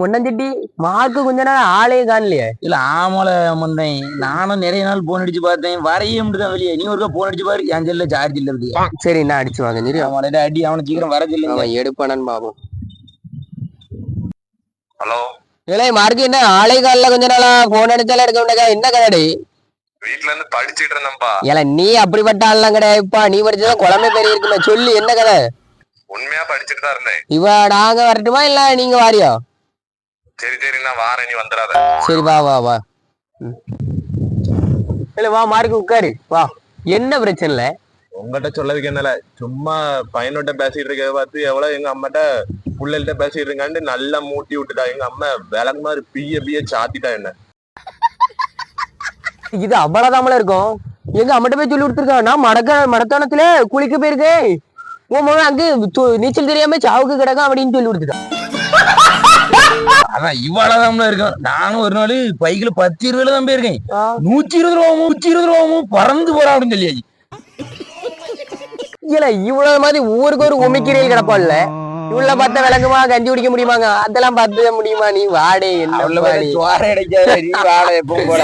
முன்னஞ்சிட்டி mark கொஞ்ச நாள் ஆளே காணலையே. இல்ல ஆமால மந்தேன். நானும் நிறைய நாள் போன் அடிச்சு பார்த்தேன். வரையே முடிதான் வெளியே. நீ ஒருக்கா போன் அடிச்சு பாரு. என் செல்ல சார்ஜ் இல்ல இருக்கு. சரி நான் அடிச்சு வாங்க சரி அவன் அடி அவனை சீக்கிரம் வர சொல்லுங்க அவன் எடுப்பானான்னு பாப்போம் ஹலோ. இல்லை மார்க்கு என்ன ஆளே காலில் கொஞ்ச நாளா. போன் அடிச்சாலும் எடுக்க மாட்டேங்க என்ன கதைடி வீட்ல இருந்து படிச்சிட்டு இருந்தேன்ப்பா. ஏல நீ அப்படிப்பட்ட ஆள்லாம் கிடையாதுப்பா நீ படிச்சதான் குழம்பு பெரிய இருக்குமே. சொல்லு என்ன கதை? உண்மையா படிச்சுட்டு தான் இருந்தேன். இவ நாங்க வரட்டுமா இல்ல நீங்க வாரியா? சரி சரி நான் வாரேன் நீ வந்துடாத. சரி வா வா வா. இல்ல வா மார்க்கு உட்காரு. வா. என்ன பிரச்சனை இல்ல? உங்ககிட்ட சொல்லதுக்கு என்னல? சும்மா பையனோட்ட பேசிட்டு இருக்க பார்த்து எவ்வளவு எங்க அம்மாட்ட புள்ளைகிட்ட பேசிட்டு இருக்காண்டு நல்லா மூட்டி விட்டுட்டா. எங்க அம்மா விளக்கு மாதிரி பிய பிய சாத்திட்டா என்ன? இது அவ்வளவுதாமல இருக்கும். எங்க அம்மட்ட போய் சொல்லி கொடுத்துருக்கா. நான் மடக்க மடத்தானத்துல குளிக்க போயிருக்கேன். உன் மகன் அங்க நீச்சல் தெரியாம சாவுக்கு கிடக்கும் அப்படின்னு சொல்லி கொடுத்துட்டான் அதான் இவ்வளவுதான் இருக்கும். நானும் ஒரு நாள் பைக்கில பத்து இருபதுல தான் போயிருக்கேன். நூத்தி இருபது ரூபாவும் நூத்தி இருபது ரூபாவும் பறந்து போறா அப்படின்னு சொல்லியாச்சு. இல்ல இவ்வளவு மாதிரி ஊருக்கு ஒரு உமிக்கிறீல் கிடப்பான்ல இவ்வளவு பார்த்தா விளங்குமா கஞ்சி குடிக்க முடியுமாங்க? அதெல்லாம் பார்த்து முடியுமா? நீ வாடே என்ன அவள வாடே சோற அடைக்காத நீ வாழ எப்பவும் போல.